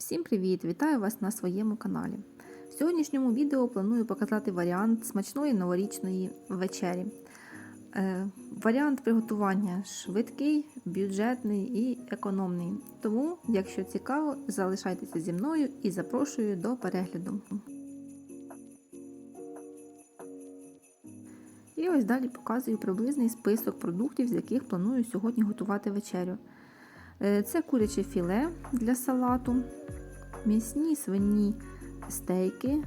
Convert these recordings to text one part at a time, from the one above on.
Всім привіт! Вітаю вас на своєму каналі. В сьогоднішньому відео планую показати варіант смачної новорічної вечері. Е, варіант приготування швидкий, бюджетний і економний. Тому, якщо цікаво, залишайтеся зі мною і запрошую до перегляду. І ось далі показую приблизний список продуктів, з яких планую сьогодні готувати вечерю. Е, Це куряче філе для салату, м'ясні свині стейки,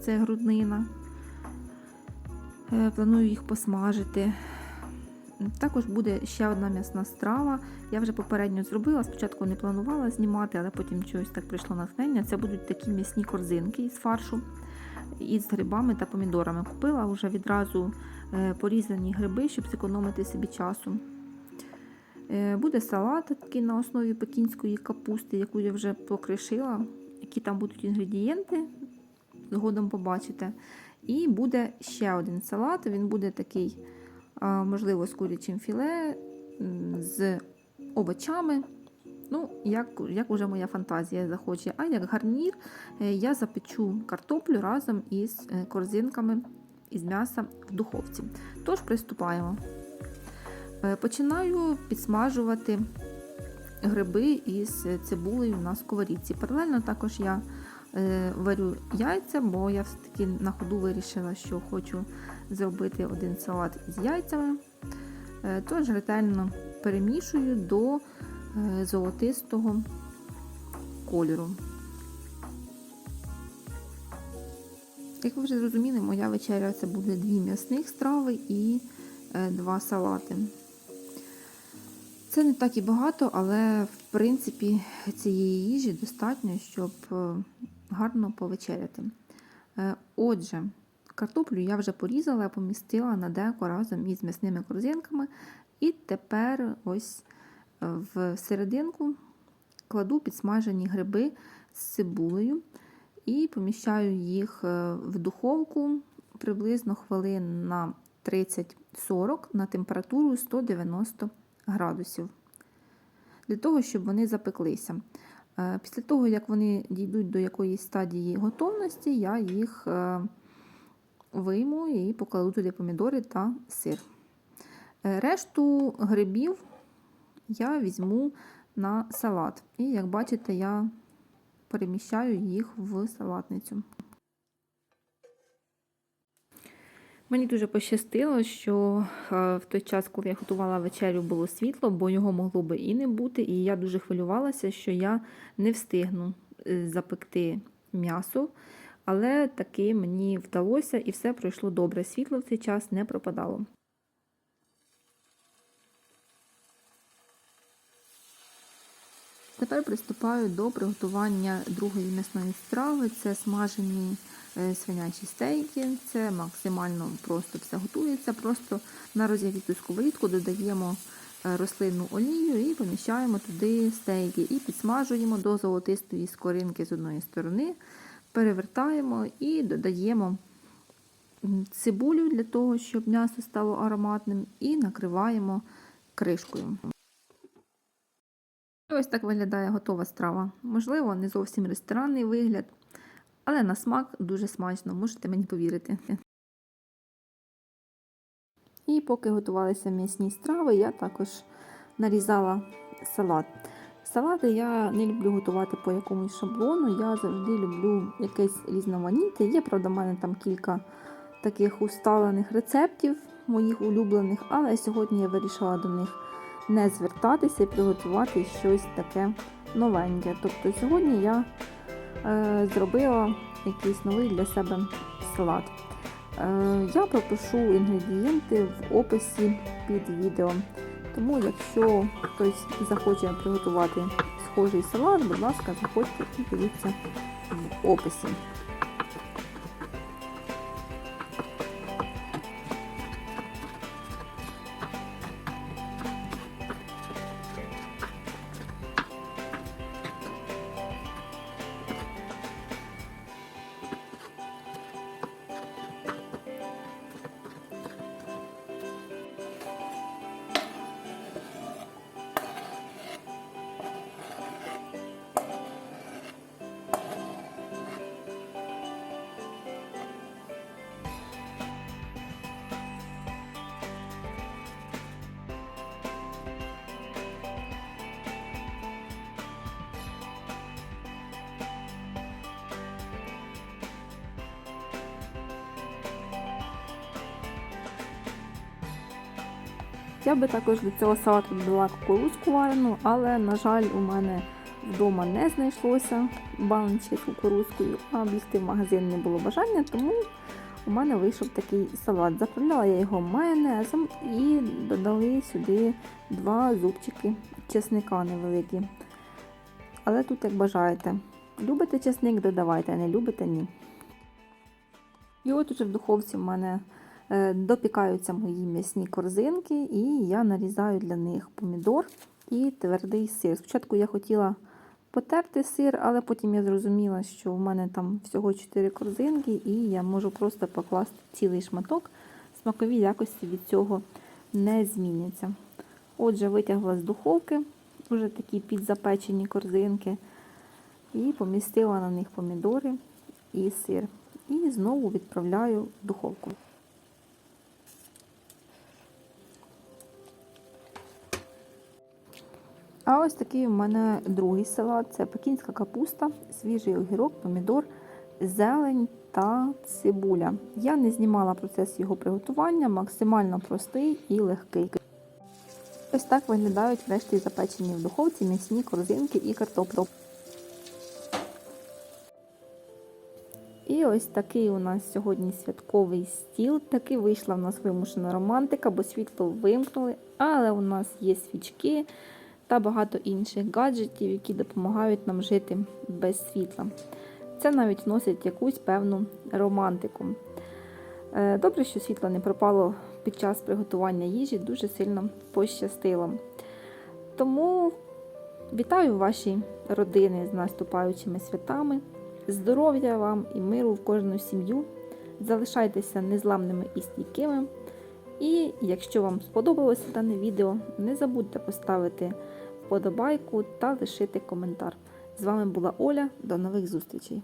це груднина. Е, Планую їх посмажити. Також буде ще одна м'ясна страва. Я вже попередньо зробила, спочатку не планувала знімати, але потім чогось так прийшло натхнення. Це будуть такі м'ясні корзинки із фаршу із грибами та помідорами. Купила вже відразу е, порізані гриби, щоб зекономити собі часу. Е, Буде салат такий на основі пекінської капусти, яку я вже покришила. Які там будуть інгредієнти, згодом побачите. І буде ще один салат. Він буде такий, можливо, з курячим філе, з овочами. Ну, як, як уже моя фантазія захоче. А як гарнір, е, я запечу картоплю разом із е, корзинками із м'яса в духовці. Тож приступаємо. Е, Починаю підсмажувати гриби із цибулею на сковорідці. Паралельно також я е, варю яйця, бо я все-таки на ходу вирішила, що хочу зробити один салат з яйцями. Е, Тож ретельно перемішую до золотистого кольору. Як ви вже зрозуміли, моя вечеря це буде дві м'ясних страви і два салати. Це не так і багато, але в принципі цієї їжі достатньо, щоб е, гарно повечеряти. Е, Отже, картоплю я вже порізала, помістила на деко разом із м'ясними корзинками. І тепер ось е, в серединку кладу підсмажені гриби з цибулею і поміщаю їх в духовку приблизно хвилин на 30-40 на температуру 190 градусів. Для того, щоб вони запеклися. Е, Після того, як вони дійдуть до якоїсь стадії готовності, я їх е, вийму і покладу туди помідори та сир. Е, Решту грибів я візьму на салат. І, як бачите, я переміщаю їх в салатницю. Мені дуже пощастило, що е, в той час, коли я готувала вечерю, було світло, бо його могло би і не бути. І я дуже хвилювалася, що я не встигну е, запекти м'ясо. Але таки мені вдалося і все пройшло добре. Світло в цей час не пропадало. Тепер приступаю до приготування другої м'ясної страви. Це смажені е, свинячі стейки. Це максимально просто все готується. Просто на розігріту сковорідку додаємо е, рослинну олію і поміщаємо туди стейки. І підсмажуємо до золотистої скоринки з одної сторони, перевертаємо і додаємо цибулю для того, щоб м'ясо стало ароматним, і накриваємо кришкою. Ось так виглядає готова страва. Можливо, не зовсім ресторанний вигляд, але на смак дуже смачно, можете мені повірити. І поки готувалися м'ясні страви, я також нарізала салат. Салати я не люблю готувати по якомусь шаблону, я завжди люблю якесь різноманіття. Є, правда, в мене там кілька таких усталених рецептів, моїх улюблених, але сьогодні я вирішила до них не звертатися і приготувати щось таке новеньке. Тобто сьогодні я е, зробила якийсь новий для себе салат. Е, я пропишу інгредієнти в описі під відео. Тому, якщо хтось захоче приготувати схожий салат, будь ласка, заходьте і дивіться в описі. Я би також до цього салату додала кукурузку варену, але, на жаль, у мене вдома не знайшлося баночки з кукурузкою, а бігти в магазин не було бажання, тому у мене вийшов такий салат. Заправляла я його майонезом і додали сюди два зубчики чесника невеликі. Але тут як бажаєте. Любите чесник, додавайте, а не любите ні. І от уже в духовці в мене допікаються мої м'ясні корзинки, і я нарізаю для них помідор і твердий сир. Спочатку я хотіла потерти сир, але потім я зрозуміла, що в мене там всього 4 корзинки, і я можу просто покласти цілий шматок. Смакові якості від цього не зміняться. Отже, витягла з духовки вже такі підзапечені корзинки, і помістила на них помідори і сир. І знову відправляю в духовку. А ось такий у мене другий салат це пекінська капуста, свіжий огірок, помідор, зелень та цибуля. Я не знімала процес його приготування, максимально простий і легкий. Ось так виглядають врешті запечені в духовці м'ясні корзинки і картоплю. І ось такий у нас сьогодні святковий стіл. Таки вийшла в нас вимушена романтика, бо світло вимкнули, але у нас є свічки та багато інших гаджетів, які допомагають нам жити без світла. Це навіть вносить якусь певну романтику. Е, Добре, що світло не пропало під час приготування їжі, дуже сильно пощастило. Тому вітаю ваші родини з наступаючими святами. Здоров'я вам і миру в кожну сім'ю. Залишайтеся незламними і стійкими. І якщо вам сподобалося дане відео, не забудьте поставити вподобайку та лишити коментар. З вами була Оля. До нових зустрічей!